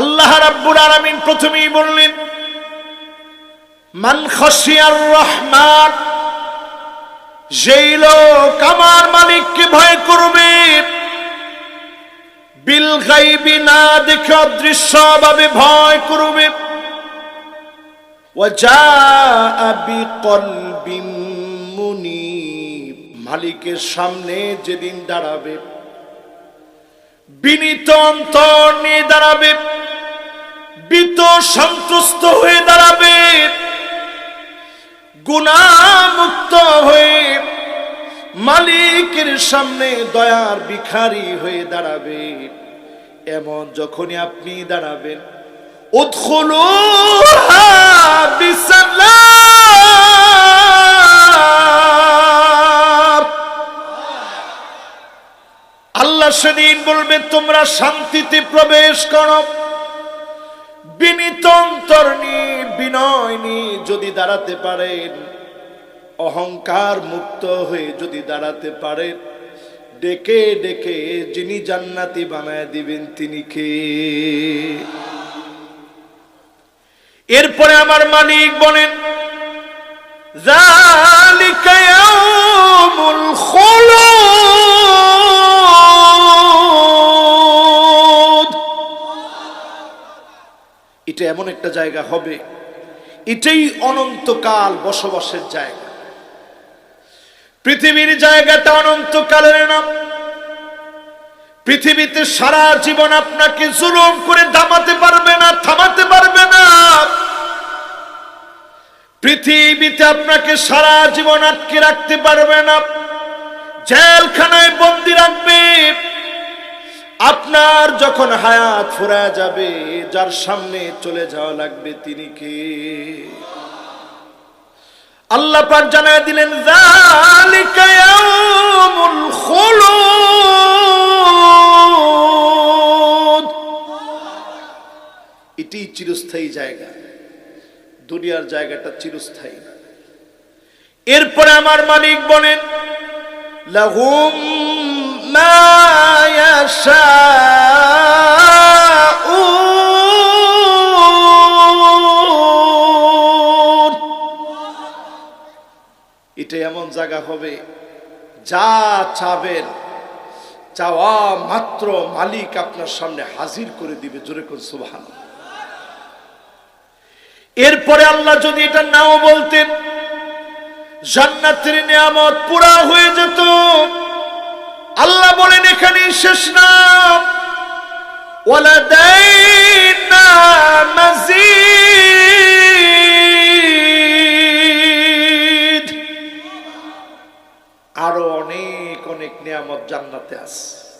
আল্লাহ রাব্বুল আলামিন প্রথমেই বললেন, মান খাশিয়ার রহমান, যেই লোক আমার মালিককে ভয় করবে, বিল গাইবি না দেখে অদৃশ্যভাবে ভয় করবে। মালিকের সামনে যেদিন দাঁড়াবে, বিনীত অন্তর নিয়ে দাঁড়াবে। বিত সন্তুষ্ট হয়ে দাঁড়াবে। গুণামুক্ত হয়ে মালিকের সামনে দয়ার ভিখারি হয়ে দাঁড়াবে। এমন যখনই আপনি দাঁড়াবেন আল্লাহ সেদিন বলবে, তোমরা শান্তিতে প্রবেশ করো। যদি দাঁড়াতে পারেন, অহংকার মুক্ত হয়ে যদি দাঁড়াতে পারেন, ডেকে ডেকে যিনি জান্নাতি বানায় দিবেন তিনি কে? এরপরে আমার মালিক বলেন জালিকায় ইয়াউমুল এটা এমন একটা জায়গা হবে, এটাই অনন্তকাল বসবাসের জায়গা। পৃথিবীর জায়গাটা অনন্তকালের নাম। পৃথিবীতে সারা জীবন আপনাকে জুলুম করে দামাতে পারবে না, থামাতে পারবে না। পৃথিবীতে আপনাকে সারা জীবন আটকে রাখতে পারবে না। জেলখানায় বন্দি রাখবে। আপনার যখন হায়াত ফুরা যাবে, যার সামনে চলে যাওয়া লাগবে তিনি কে? আল্লাহ পাক জানায় দিলেন এটি চিরস্থায়ী জায়গা। দুনিয়ার জায়গাটা চিরস্থায়ী এরপরে আমার মালিক বলেন, লাহুম মা এটা এমন জায়গা হবে, যা চাবেন, চাওয়া মাত্র মালিক আপনার সামনে হাজির করে দিবে, জোরে কোন সুবহান এরপরে আল্লাহ যদি এটা নাও বলতেন, জান্নাতের নিয়ামত পুরা হয়ে যেত। শেষ আরও অনেক অনেক নিয়ামত জান্নাতে আছে।